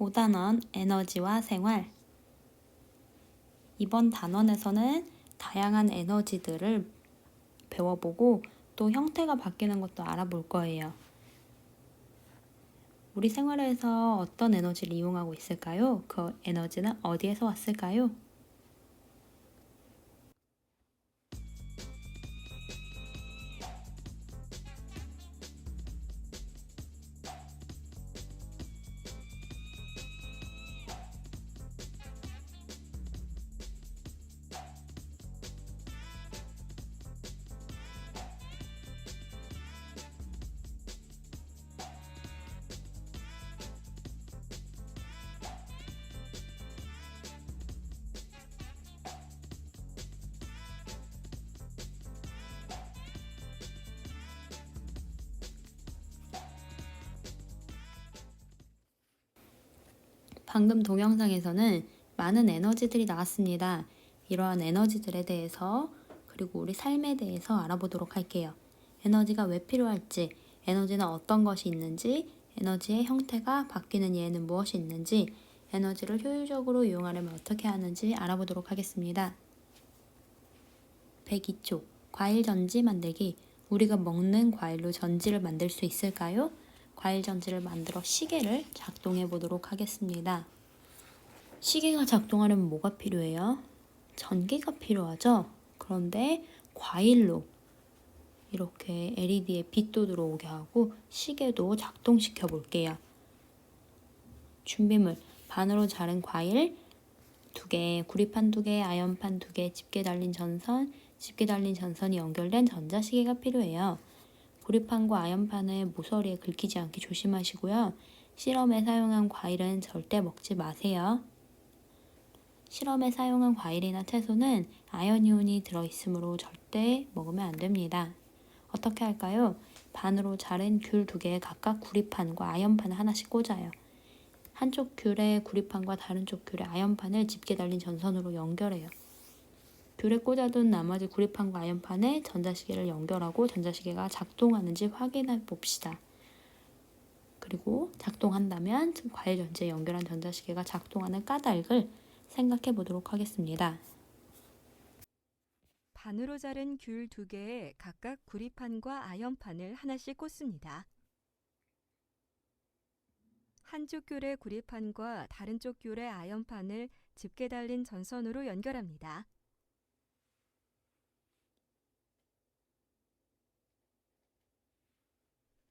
5단원 에너지와 생활 이번 단원에서는 다양한 에너지들을 배워보고 또 형태가 바뀌는 것도 알아볼 거예요. 우리 생활에서 어떤 에너지를 이용하고 있을까요? 그 에너지는 어디에서 왔을까요? 방금 동영상에서는 많은 에너지들이 나왔습니다. 이러한 에너지들에 대해서 그리고 우리 삶에 대해서 알아보도록 할게요. 에너지가 왜 필요할지, 에너지는 어떤 것이 있는지, 에너지의 형태가 바뀌는 예에는 무엇이 있는지, 에너지를 효율적으로 이용하려면 어떻게 하는지 알아보도록 하겠습니다. 102초. 과일 전지 만들기. 우리가 먹는 과일로 전지를 만들 수 있을까요? 과일 전지를 만들어 시계를 작동해 보도록 하겠습니다. 시계가 작동하려면 뭐가 필요해요? 전기가 필요하죠? 그런데 과일로 이렇게 LED에 빛도 들어오게 하고 시계도 작동시켜 볼게요. 준비물 반으로 자른 과일 두 개, 구리판 두 개, 아연판 두 개, 집게 달린 전선, 집게 달린 전선이 연결된 전자시계가 필요해요. 구리판과 아연판을 모서리에 긁히지 않게 조심하시고요. 실험에 사용한 과일은 절대 먹지 마세요. 실험에 사용한 과일이나 채소는 아연이온이 들어있으므로 절대 먹으면 안 됩니다. 어떻게 할까요? 반으로 자른 귤 두 개에 각각 구리판과 아연판을 하나씩 꽂아요. 한쪽 귤에 구리판과 다른 쪽 귤에 아연판을 집게 달린 전선으로 연결해요. 귤에 꽂아둔 나머지 구리판과 아연판에 전자시계를 연결하고 전자시계가 작동하는지 확인해 봅시다. 그리고 작동한다면 과일 전지에 연결한 전자시계가 작동하는 까닭을 생각해 보도록 하겠습니다. 반으로 자른 귤 두 개에 각각 구리판과 아연판을 하나씩 꽂습니다. 한쪽 귤의 구리판과 다른 쪽 귤의 아연판을 집게 달린 전선으로 연결합니다.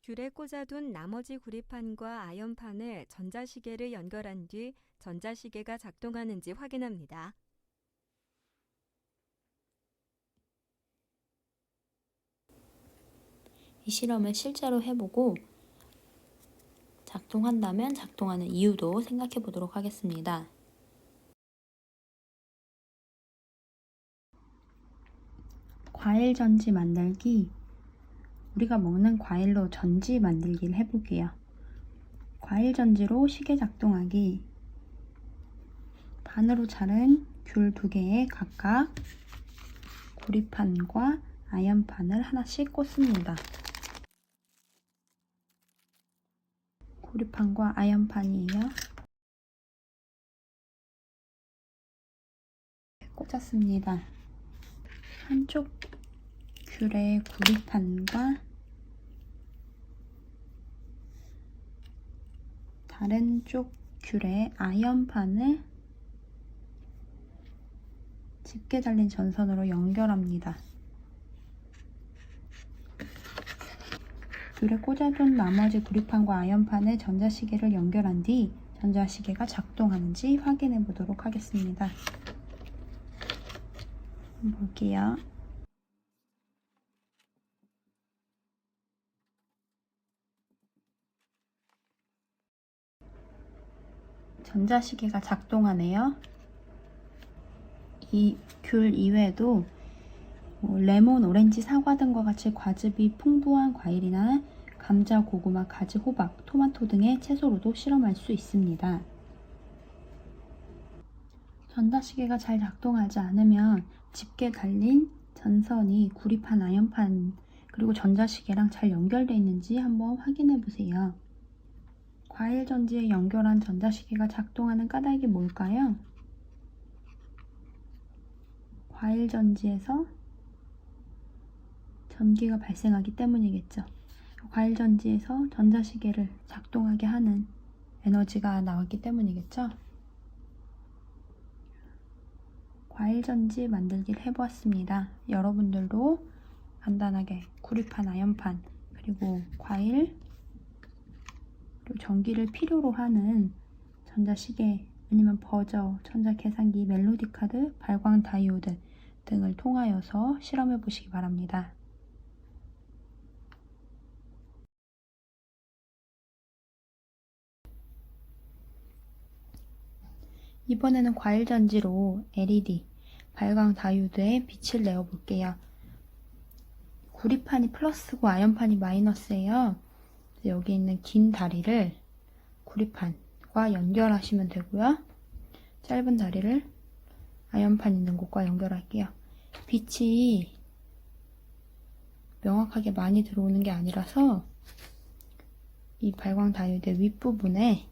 귤에 꽂아둔 나머지 구리판과 아연판에 전자시계를 연결한 뒤 전자시계가 작동하는지 확인합니다. 이 실험을 실제로 해보고 작동한다면 작동하는 이유도 생각해 보도록 하겠습니다. 과일 전지 만들기. 우리가 먹는 과일로 전지 만들기를 해볼게요. 과일 전지로 시계 작동하기. 반으로 자른 귤 두 개에 각각 구리판과 아연판을 하나씩 꽂습니다. 구리판과 아연판이에요. 꽂았습니다. 한쪽 귤의 구리판과 다른 쪽 귤의 아연판을 집게 달린 전선으로 연결합니다. 귤에 꽂아둔 나머지 구리판과 아연판에 전자시계를 연결한 뒤 전자시계가 작동하는지 확인해 보도록 하겠습니다. 한번 볼게요. 전자시계가 작동하네요. 이 귤 이외에도 뭐 레몬, 오렌지, 사과 등과 같이 과즙이 풍부한 과일이나 감자, 고구마, 가지, 호박, 토마토 등의 채소로도 실험할 수 있습니다. 전자시계가 잘 작동하지 않으면 집게 달린 전선이 구리판, 아연판 그리고 전자시계랑 잘 연결되어 있는지 한번 확인해 보세요. 과일 전지에 연결한 전자시계가 작동하는 까닭이 뭘까요? 과일 전지에서 전기가 발생하기 때문이겠죠. 과일 전지에서 전자시계를 작동하게 하는 에너지가 나왔기 때문이겠죠. 과일 전지 만들기를 해보았습니다. 여러분들도 간단하게 구리판, 아연판, 그리고 과일, 그리고 전기를 필요로 하는 전자시계 아니면 버저, 전자계산기, 멜로디 카드, 발광 다이오드 등을 통하여서 실험해 보시기 바랍니다. 이번에는 과일 전지로 LED, 발광 다이오드에 빛을 내어 볼게요. 구리판이 플러스고 아연판이 마이너스예요. 여기 있는 긴 다리를 구리판과 연결하시면 되고요. 짧은 다리를 아연판 있는 곳과 연결할게요. 빛이 명확하게 많이 들어오는 게 아니라서 이 발광 다이오드 윗부분에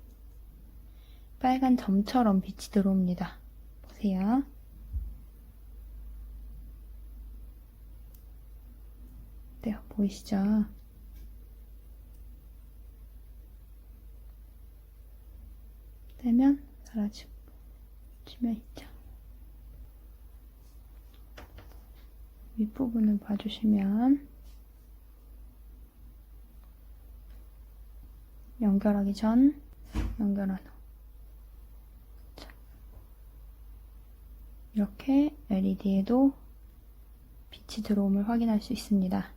빨간 점처럼 빛이 들어옵니다. 보세요. 어때요? 보이시죠? 떼면 사라지고 치면 있죠. 윗부분을 봐주시면 연결하기 전 연결한 후 자. 이렇게 LED에도 빛이 들어옴을 확인할 수 있습니다.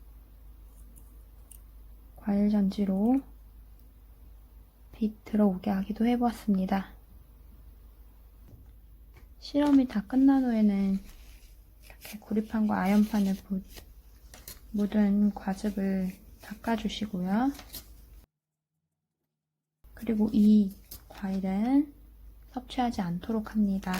과일 전지로 빛 들어오게 하기도 해보았습니다. 실험이 다 끝난 후에는 이렇게 구리판과 아연판을 묻- 묻은 과즙을 닦아주시고요. 그리고 이 과일은 섭취하지 않도록 합니다.